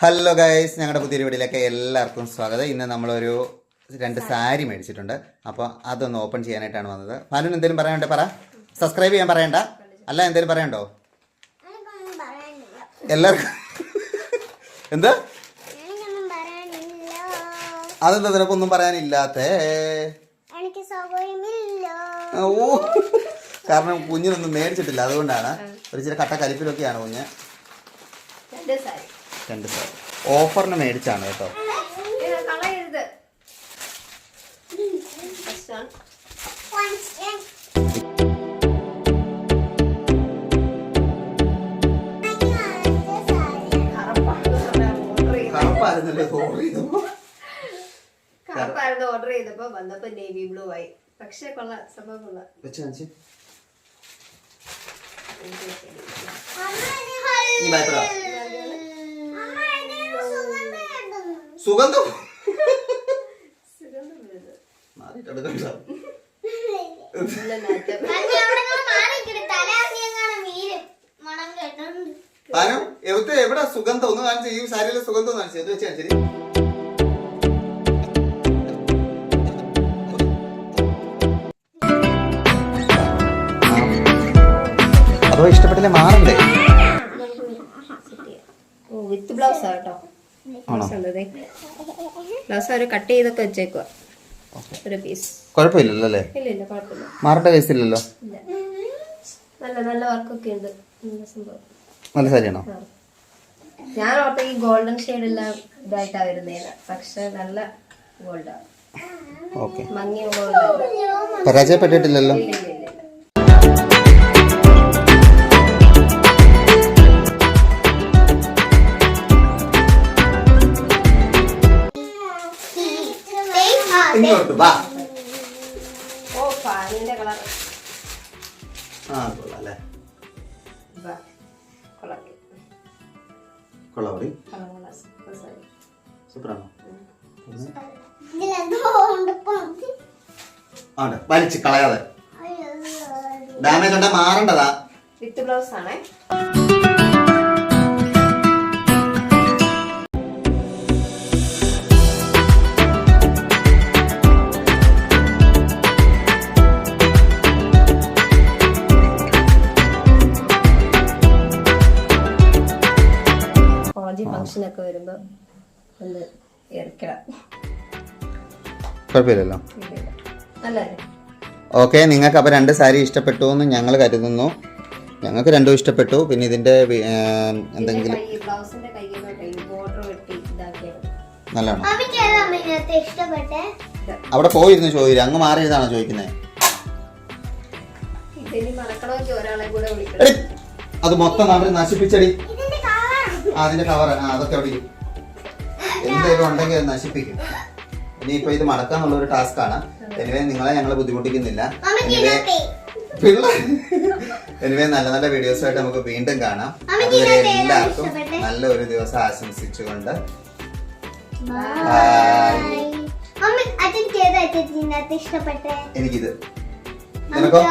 Hello guys ഞങ്ങളുടെ പുതിയൊരു വീഡിയോയിലേക്ക് എല്ലാവർക്കും സ്വാഗതം. ഇന്ന് നമ്മളൊരു രണ്ട് സാരി മേടിച്ചിട്ടുണ്ട്. അപ്പോൾ അതൊന്ന് ഓപ്പൺ ചെയ്യാനായിട്ടാണ് വന്നത്. ഫാനു എന്തെങ്കിലും പറയാനുണ്ടോ പറ. സബ്സ്ക്രൈബ് ചെയ്യാൻ പറയണ്ട. അല്ല എന്തെങ്കിലും പറയണ്ടോ എല്ലാവർക്കും എന്താ? അതെന്താ നിനക്കൊന്നും പറയാനില്ലാത്ത? ഓ. കാരണം കുഞ്ഞിനൊന്നും മേടിച്ചിട്ടില്ല. അതുകൊണ്ടാണ്. ഒരു ചില കട്ട കലിപ്പിലൊക്കെയാണ് കുഞ്ഞ്. രണ്ട് സാരി. രണ്ട് സാരി ഓഫറിന് മേടിച്ചാണ് കേട്ടോ. കറുപ്പായിരുന്നു ഓർഡർ ചെയ്തപ്പോ വന്നപ്പോ നേവി ബ്ലൂ ആയി. പക്ഷേ കൊള്ളാം സംഭവം കൊള്ളാം. ഭയപ്പെടാ സുഗന്ധം. താനും എവിടുത്തെ എവിടെ സുഗന്ധം? ഒന്ന് കാണിച്ചു ഈ സാരിയിലെ സുഗന്ധം ഒന്ന് കാണിച്ചു. ഇത് വെച്ച് കാണിച്ചു? അതോ ഇഷ്ടപ്പെട്ടില്ലേ മാറണ്ടേ? ഓ വിത്ത് ബ്ലൗസ് കേട്ടോ. ബ്ലൗസ് അവർ കട്ട് ചെയ്തൊക്കെ വെച്ചേക്കുക ഒരു പീസ് കുഴപ്പമില്ലല്ലോ അല്ലേ ഇല്ല ഇല്ല കുഴപ്പമില്ല. മാറേണ്ട കേസില്ലല്ലോ ഇല്ല. നല്ല നല്ല വർക്കൊക്കെ ഉണ്ട്. നല്ല സാരിയാണോ? ഞാൻ ഓർത്ത ഈ ഗോൾഡൻ ഷെയ്ഡ് എല്ലാം ഇതായിട്ടാ വരുന്നേന്ന്. പക്ഷെ നല്ല ഗോൾഡാ ഓക്കെ മങ്ങിയ ഗോൾഡ് പരാജയപ്പെട്ടിട്ടില്ലല്ലോ? ഇങ്ങോട്ട് വാ. ഓ കളർ. ആ കൊള്ളാം അല്ലേ. സൂപ്പറാണോ? ആണ്ട് ആണ് വലിച്ച് കളയാതെ. ഡാമേജ് ഉണ്ടെ മാറേണ്ടതാ? വിത്ത് ബ്ലൗസ് ആണേ കോളേജ് വരുമ്പോൾ വരുമ്പോ ഒന്ന് ഇറക്കണം കുഴപ്പമില്ലല്ലോ. നല്ലതല്ലേ ഓക്കെ നിങ്ങൾക്ക് അപ്പോൾ രണ്ട് സാരി ഇഷ്ടപ്പെട്ടു എന്ന് ഞങ്ങൾ കരുതുന്നു. ഞങ്ങൾക്ക് രണ്ടും ഇഷ്ടപ്പെട്ടു. പിന്നെ ഇതിന്റെ എന്തെങ്കിലും നല്ലതാണോ? അവിടെ പോയിരുന്നു ചോദിക്കുക അങ്ങ് മാറിയതാണോ ചോദിക്കുന്നത്? ഇതിനി മണക്കണമെങ്കിൽ ഒരാളെ കൂടെ വിളിക്കണം. എടി അത് മൊത്തം അവർ നശിപ്പിച്ചടി. അതിന്റെ കവർ ആ അതൊക്കെ അവിടെ. എന്തെങ്കിലും ഉണ്ടെങ്കിൽ അത് നശിപ്പിക്കും. ഇനിയിപ്പോ ഇത് മടക്കാന്നുള്ള ഒരു ടാസ്ക് ആണ് എനിവേ നിങ്ങളെ ഞങ്ങൾ ബുദ്ധിമുട്ടിക്കുന്നില്ല എനിവേ പിള്ളേർ എനിവേ നല്ല നല്ല വീഡിയോസ് ആയിട്ട് നമുക്ക് വീണ്ടും കാണാം. അതുവരെ എല്ലാവർക്കും? നല്ല ഒരു ദിവസം ആശംസിച്ചുകൊണ്ട്. എനിക്കിത്. നിനക്കോ?